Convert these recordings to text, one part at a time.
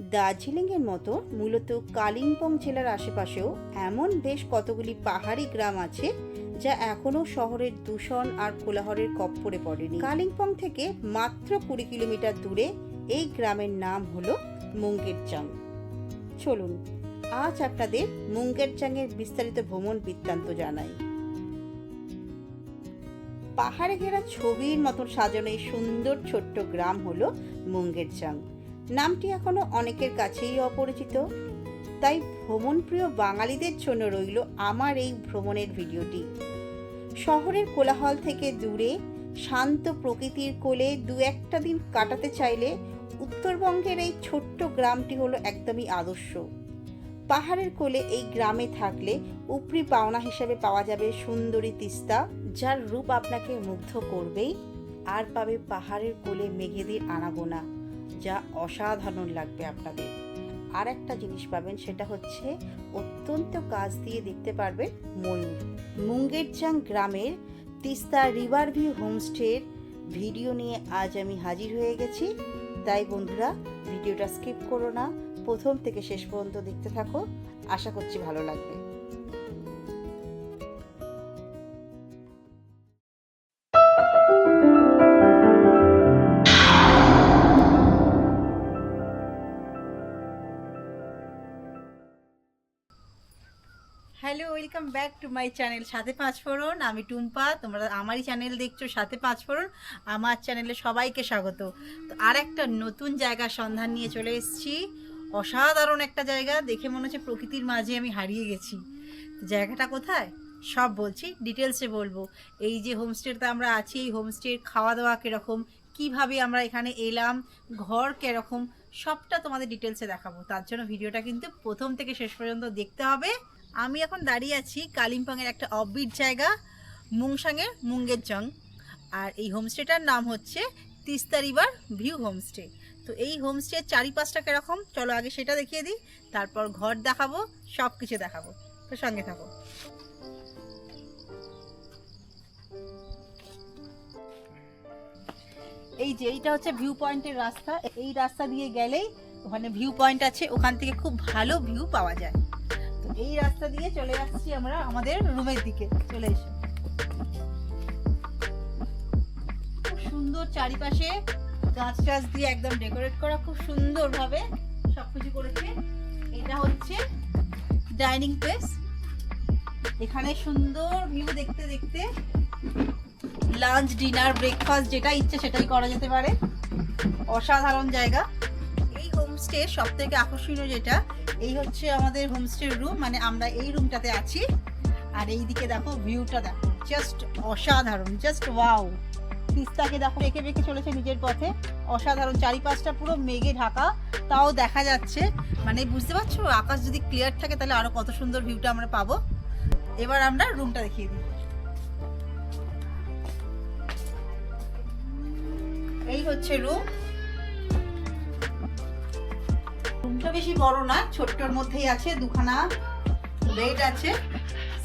দার্জিলিংয়ের মতো মূলত কালিম্পং জেলার আশেপাশেও এমন বেশ কতগুলি পাহাড়ি গ্রাম আছে যা এখনও শহরের দূষণ আর কোলাহলের কপ্পরে পড়েনি। কালিম্পং থেকে মাত্র কুড়ি কিলোমিটার দূরে এই গ্রামের নাম হলো মুঙ্গেরচাং। চলুন, আজ আপনাদের মুঙ্গেরচাংয়ের বিস্তারিত ভ্রমণ বৃত্তান্ত জানাই। পাহাড়ে ঘেরা ছবির মতন সাজানো এই সুন্দর ছোট্ট গ্রাম হলো মুঙ্গেরচাং। নামটি এখনও অনেকের কাছেই অপরিচিত। তাই ভ্রমণপ্রিয় বাঙালিদের জন্য রইল আমার এই ভ্রমণের ভিডিওটি। শহরের কোলাহল থেকে দূরে, শান্ত প্রকৃতির কোলে দু একটা দিন কাটাতে চাইলে উত্তরবঙ্গের এই ছোট্ট গ্রামটি হলো একদমই আদর্শ। পাহাড়ের কোলে এই গ্রামে থাকলে উপরি পাওনা হিসেবে পাওয়া যাবে সুন্দরী তিস্তা, যার রূপ আপনাকে মুগ্ধ করবেই। আর পাবে পাহাড়ের কোলে মেঘেদের আনাগোনা। যা অসাধারণ লাগবে আপনাদের। আর একটা জিনিস পাবেন, সেটা হচ্ছে অত্যন্ত কাজ দিয়ে দেখতে পারবেন ময়ূর। মুঙ্গেরচাং গ্রামের তিস্তা রিভার ভিউ হোমস্টের ভিডিও নিয়ে আজ আমি হাজির হয়ে গেছি। তাই বন্ধুরা, ভিডিওটা স্কিপ করো না, প্রথম থেকে শেষ পর্যন্ত দেখতে থাকো। আশা করছি ভালো লাগবে। Hello welcome back to my channel সাথে পাঁচ ফোড়ন। আমি টুম্পা, তোমরা আমারই চ্যানেল দেখছ, সাথে পাঁচ ফোড়ন। আমার চ্যানেলে সবাইকে স্বাগত। তো আর একটা নতুন জায়গার সন্ধান নিয়ে চলে এসেছি। অসাধারণ একটা জায়গা, দেখে মনে হচ্ছে প্রকৃতির মাঝে আমি হারিয়ে গেছি। তো জায়গাটা কোথায়? সব বলছি ডিটেলসে বলব। এই যে হোমস্টেতে আমরা আছি, এই হোমস্টের খাওয়া দাওয়া কীরকম, কীভাবে আমরা এখানে এলাম, ঘর কীরকম, সবটা তোমাদের ডিটেলসে দেখাবো। তার জন্য ভিডিওটা কিন্তু প্রথম থেকে শেষ পর্যন্ত দেখতে হবে। আমি এখন দাঁড়িয়ে আছি কালিম্পংয়ের একটা অফবিট জায়গা, মুংসাংয়ের মুঙ্গের চং আর এই হোমস্টেটার নাম হচ্ছে তিস্তা রিভার ভিউ হোমস্টে তো এই হোমস্টের চারিপাশটা কীরকম? চলো আগে সেটা দেখিয়ে দিই, তারপর ঘর দেখাবো সব কিছু দেখাবো। তো সঙ্গে থাকো। এই যে, এইটা হচ্ছে ভিউ পয়েন্টের রাস্তা। এই রাস্তা দিয়ে গেলেই ওখানে ভিউ পয়েন্ট আছে, ওখান থেকে খুব ভালো ভিউ পাওয়া যায়। এই রাস্তা দিয়ে চলে যাচ্ছি আমরা আমাদের রুমের দিকে। চলে এসে। খুব সুন্দর চারিপাশে গাছ টাছ দিয়ে একদম ডেকোরেট করা, খুব সুন্দর ভাবে সবকিছু করেছে। এটা হচ্ছে ডাইনিং প্লেস এখানে সুন্দর ভিউ দেখতে দেখতে লাঞ্চ ডিনার ব্রেকফাস্ট যেটা ইচ্ছে সেটাই করা যেতে পারে। অসাধারণ জায়গা। হোমস্টে সব থেকে আকর্ষণীয় যেটা, এই হচ্ছে আমাদের হোমস্টের রুম মানে আমরা এই রুমটাতে আছি। আর এই দিকে দেখো ভিউটা দেখো জাস্ট অসাধারণ জাস্ট ওয়াও তিস্তাকে দেখো এঁকে বেঁকে চলেছে নিজের পথে। অসাধারণ, চারিপাশটা পুরো মেঘে ঢাকা, তাও দেখা যাচ্ছে। মানে বুঝতে পারছ, আকাশ যদি ক্লিয়ার থাকে তাহলে আরও কত সুন্দর ভিউটা আমরা পাবো। এবার আমরা রুমটা দেখিয়ে দিই। এই হচ্ছে রুম রুমটা বেশি বড় না, ছোট্টর মধ্যেই আছে, দুখানা বেড আছে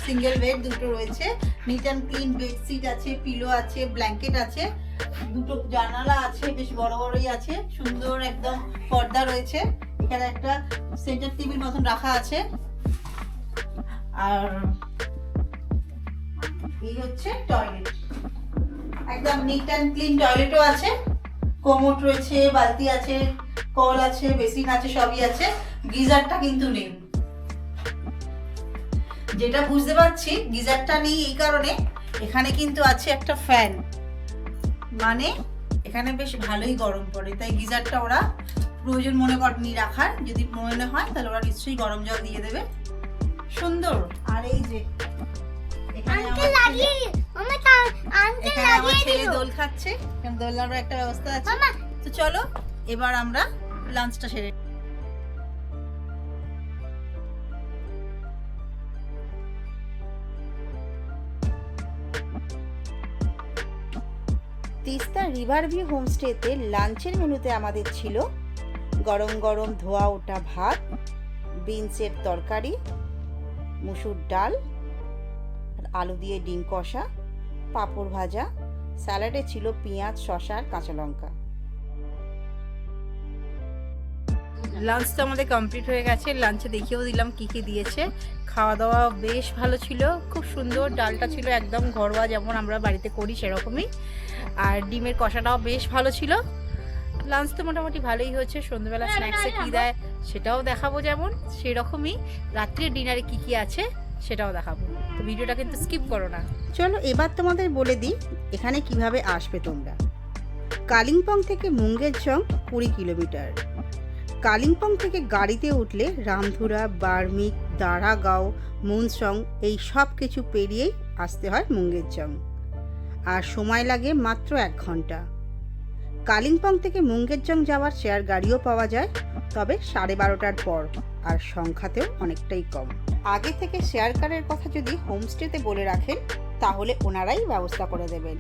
সিঙ্গেল বেড দুটো রয়েছে নিট অ্যান্ড ক্লিন বেডশিট আছে পিলো আছে ব্ল্যাঙ্কেট আছে, দুটো জানালা আছে, বেশ বড় বড়ই আছে, সুন্দর একদম পর্দা রয়েছে, এখানে একটা সেন্টার টিভির মতন রাখা আছে, আর এই হচ্ছে টয়লেট একদম নিট অ্যান্ড ক্লিন টয়লেটও আছে কোমোট রয়েছে, বালতি আছে কল আছে বেসিন আছে সবই আছে। গিজারটা কিন্তু নেই। যেটা বুঝতে পারছি গিজারটা নেই এই কারণে এখানে কিন্তু আছে একটা ফ্যান। মানে এখানে বেশ ভালোই গরম পড়ে তাই গিজারটা ওরা প্রয়োজন মনে করেনি রাখার। যদি মনে হয় তাহলে ওরা নিশ্চয়ই গরম জল দিয়ে দেবে। সুন্দর। আর এই যে দিল। খাচ্ছে দোলনারও একটা ব্যবস্থা আছে? তো চলো এবার আমরা লাঞ্চটা সেরে তিস্তা রিভার ভিউ হোমস্টেতে লাঞ্চের মেনুতে আমাদের ছিল গরম গরম ধোয়া ওঠা ভাত, বিনসের তরকারি, মুসুর ডাল আলু দিয়ে ডিম কষা, পাঁপড় ভাজা, স্যালাডে ছিল পেঁয়াজ, শসা আর কাঁচা লঙ্কা। লাঞ্চ তো আমাদের কমপ্লিট হয়ে গেছে। লাঞ্চে দেখিয়েও দিলাম কি কি দিয়েছে। খাওয়া দাওয়া বেশ ভালো ছিল। খুব সুন্দর ডালটা ছিল একদম ঘরোয়া যেমন আমরা বাড়িতে করি সেরকমই। আর ডিমের কষাটাও বেশ ভালো ছিল। লাঞ্চ তো মোটামুটি ভালোই হয়েছে। সন্ধ্যেবেলা স্ন্যাক্সে কী দেয় সেটাও দেখাবো যেমন। সেরকমই রাত্রে ডিনারে কি কি আছে সেটাও দেখাবো। তো ভিডিওটা কিন্তু স্কিপ করো না। চলো এবার তোমাদের বলে দিই এখানে কীভাবে আসবে তোমরা। কালিম্পং থেকে মুঙ্গেরচং কুড়ি কিলোমিটার। কালিম্পং থেকে গাড়িতে উঠলে রামধুরা, বার্মিক, দারাগাঁও, মুনসং এই সব কিছু পেরিয়েই আসতে হয় মুঙ্গেরচং আর সময় লাগে মাত্র এক ঘণ্টা। কালিম্পং থেকে মুঙ্গেরচং যাওয়ার শেয়ার গাড়িও পাওয়া যায়, তবে সাড়ে বারোটার পর, আর সংখ্যাতেও অনেকটাই কম। আগে থেকে শেয়ার কারের কথা যদি হোমস্টেতে বলে রাখেন, তাহলে ওনারাই ব্যবস্থা করে দেবেন।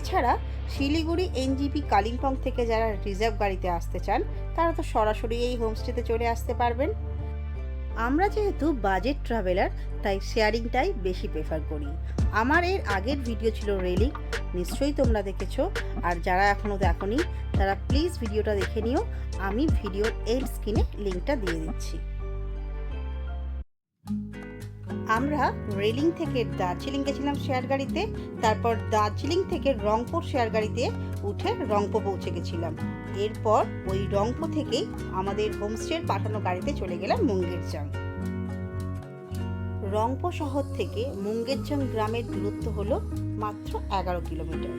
এছাড়া শিলিগুড়ি, এনজিপি, কালিম্পং থেকে যারা রিজার্ভ গাড়িতে আসতে চান, তারা তো সরাসরি এই হোমস্টেতে চলে আসতে পারবেন। আমরা যেহেতু বাজেট ট্রাভেলার, তাই শেয়ারিংটাই বেশি প্রেফার করি। আমার এর আগের ভিডিও ছিল রেলিং, নিশ্চয়ই তোমরা দেখেছ। আর যারা এখনও দেখোনি, তারা প্লিজ ভিডিওটা দেখে নিও। আমি ভিডিওর এন্ড স্ক্রিনে লিঙ্কটা দিয়ে দিচ্ছি। আমরা রেলিং থেকে দার্জিলিং গেছিলাম শেয়ার গাড়িতে, তারপর দার্জিলিং থেকে রংপুর শেয়ার গাড়িতে উঠে রংপো পৌঁছে গেছিলাম। এরপর ওই রংপো থেকেই আমাদের হোমস্টের পাঠানো গাড়িতে চলে গেলাম মুঙ্গেরচাং। রংপো শহর থেকে মুঙ্গেরচাং গ্রামের দূরত্ব হলো মাত্র এগারো কিলোমিটার।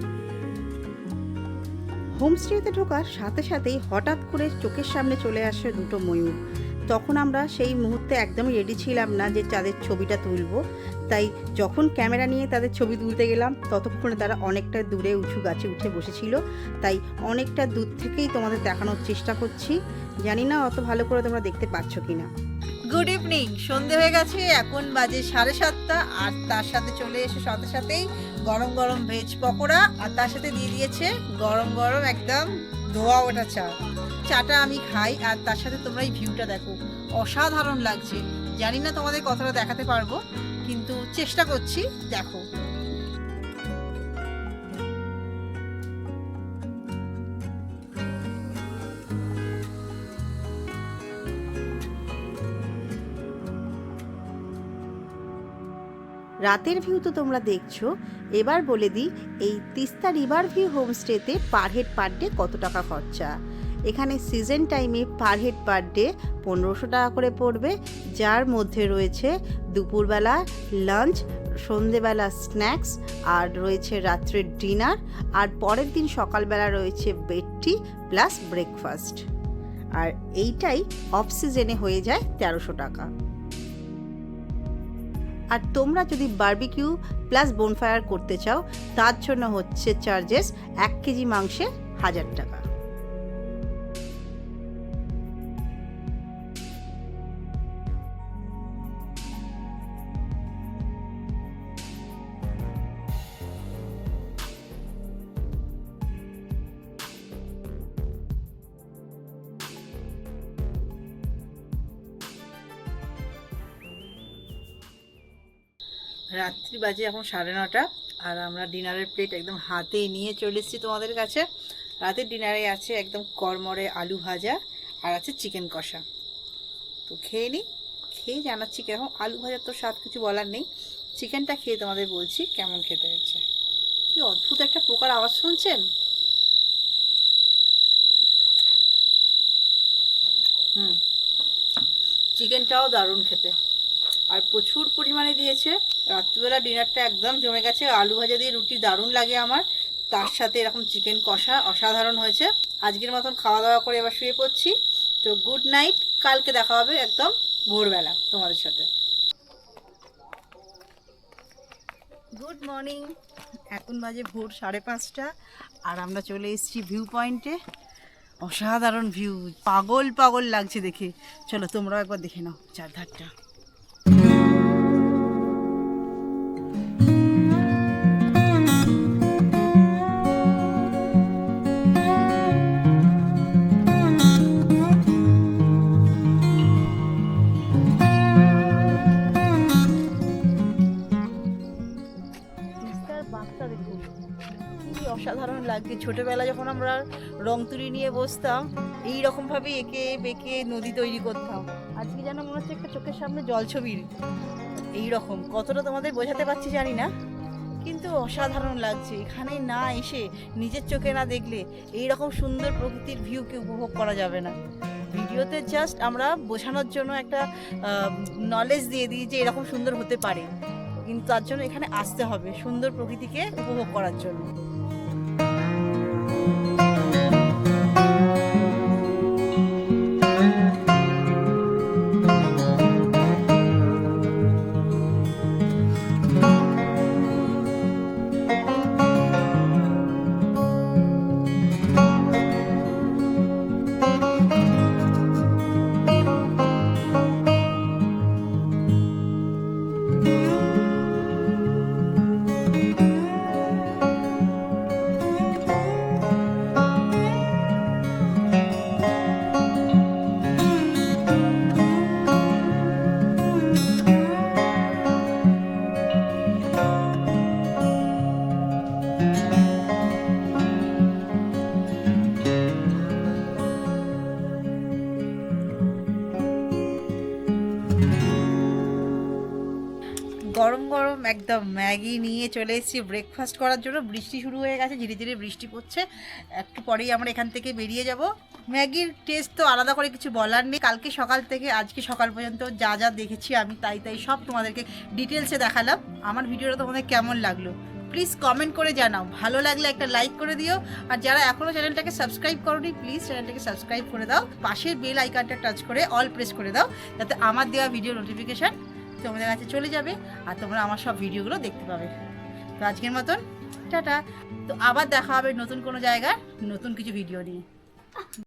হোমস্টেতে ঢোকার সাথে সাথেই হঠাৎ করে চোখের সামনে চলে আসে দুটো ময়ূর। তখন আমরা সেই মুহূর্তে একদমই রেডি ছিলাম না যে তাদের ছবিটা তুলব। তাই যখন ক্যামেরা নিয়ে তাদের ছবি তুলতে গেলাম, ততক্ষণে তারা অনেকটা দূরে উঁচু গাছে উঠে বসেছিল। তাই অনেকটা দূর থেকেই তোমাদের দেখানোর চেষ্টা করছি। জানি না অত ভালো করে তোমরা দেখতে পাচ্ছ কি না গুড ইভিনিং সন্ধে হয়ে গেছে, এখন বাজে সাড়ে সাতটা, আর তার সাথে চলে এসে সাথে সাথেই গরম গরম ভেজ পকোড়া, আর তার সাথে দিয়ে দিয়েছে গরম গরম একদম ধোয়া ওটা চা চাটা আমি খাই আর তার সাথে তোমরা এই ভিউটা দেখো। অসাধারণ লাগছে। জানি না তোমাদের কতটা দেখাতে পারব, কিন্তু চেষ্টা করছি, দেখো। রাতের ভিউ তো তোমরা দেখছ। এবার বলে দিই, এই তিস্তা রিভার ভিউ হোমস্টেতে পার হেড পার ডে কত টাকা খরচা? এখানে সিজন টাইমে পার হেড পার ডে পনেরোশো টাকা করে পড়বে। যার মধ্যে রয়েছে দুপুরবেলা লাঞ্চ সন্ধেবেলা স্ন্যাক্স আর রয়েছে রাত্রের ডিনার আর পরের দিন সকালবেলা রয়েছে বেড টি প্লাস ব্রেকফাস্ট আর এইটাই অফ সিজনে হয়ে যায় তেরোশো টাকা। আর তোমরা যদি বারবিকিউ প্লাস বোনফায়ার করতে চাও, তার জন্য হচ্ছে চার্জেস এক কেজি মাংসে হাজার টাকা। রাত্রি বাজে এখন সাড়ে নটা, আর আমরা ডিনারের প্লেট একদম হাতে নিয়ে চলে এসেছি তোমাদের কাছে। রাতের ডিনারে আছে একদম কড়মড়ে আলু ভাজা, আর আছে চিকেন কষা। তো খেয়ে নিই খেয়ে জানাচ্ছি কেমন আলু ভাজার তো স্বাদ কিছু বলার নেই। চিকেনটা খেয়ে তোমাদের বলছি কেমন খেতে হয়েছে। কি অদ্ভুত একটা পোকার আওয়াজ শুনছেন? হুম চিকেনটাও দারুণ খেতে। আর প্রচুর পরিমাণে দিয়েছে। রাত্রিবেলা ডিনারটা একদম জমে গেছে। আলু ভাজা দিয়ে রুটি দারুণ লাগে আমার। তার সাথে এরকম চিকেন কষা অসাধারণ হয়েছে। আজকের মতন খাওয়া দাওয়া করে এবার শুয়ে পড়ছি। তো গুড নাইট কালকে দেখা হবে একদম ভোরবেলা তোমাদের সাথে। গুড মর্নিং এখন বাজে ভোর সাড়ে পাঁচটা। আর আমরা চলে এসেছি ভিউ পয়েন্টে অসাধারণ ভিউ পাগল পাগল লাগছে দেখে। চলো তোমরাও একবার দেখে নাও চারধারটা। ছোটোবেলা যখন আমরা রং তুলি নিয়ে বসতাম, এই রকমভাবে এঁকে বেঁকে নদী তৈরি করতাম। আজকে যেন মনে হচ্ছে একটা চোখের সামনে জলছবির এই রকম। কতটা তোমাদের বোঝাতে পারছি জানি না, কিন্তু অসাধারণ লাগছে। এখানে না এসে নিজের চোখে না দেখলে এই রকম সুন্দর প্রকৃতির ভিউকে উপভোগ করা যাবে না। ভিডিওতে জাস্ট আমরা বোঝানোর জন্য একটা নলেজ দিয়ে দিই যে এরকম সুন্দর হতে পারে। কিন্তু তার জন্য এখানে আসতে হবে সুন্দর প্রকৃতিকে উপভোগ করার জন্য। গরম গরম একদম ম্যাগি নিয়ে চলে এসেছি ব্রেকফাস্ট করার জন্য। বৃষ্টি শুরু হয়ে গেছে, ধীরে ধীরে বৃষ্টি পড়ছে। একটু পরেই আমরা এখান থেকে বেরিয়ে যাব। ম্যাগির টেস্ট তো আলাদা করে কিছু বলার নেই। কালকে সকাল থেকে আজকে সকাল পর্যন্ত যা যা দেখেছি আমি তাই তাই সব তোমাদেরকে ডিটেলসে দেখালাম। আমার ভিডিওটা তোমাদের কেমন লাগল? প্লিজ কমেন্ট করে জানাও। ভালো লাগলে একটা লাইক করে দিও। আর যারা এখনও চ্যানেলটাকে সাবস্ক্রাইব করোনি প্লিজ চ্যানেলটাকে সাবস্ক্রাইব করে দাও। পাশের বেল আইকনটা টাচ করে অল প্রেস করে দাও। যাতে আমার দেওয়া ভিডিও নোটিফিকেশান তোমাদের কাছে চলে যাবে আর তোমরা আমার সব ভিডিওগুলো দেখতে পাবে। তো আজকের মতন, টাটা। তো আবার দেখা হবে নতুন কোনো জায়গার নতুন কিছু ভিডিও নিয়ে।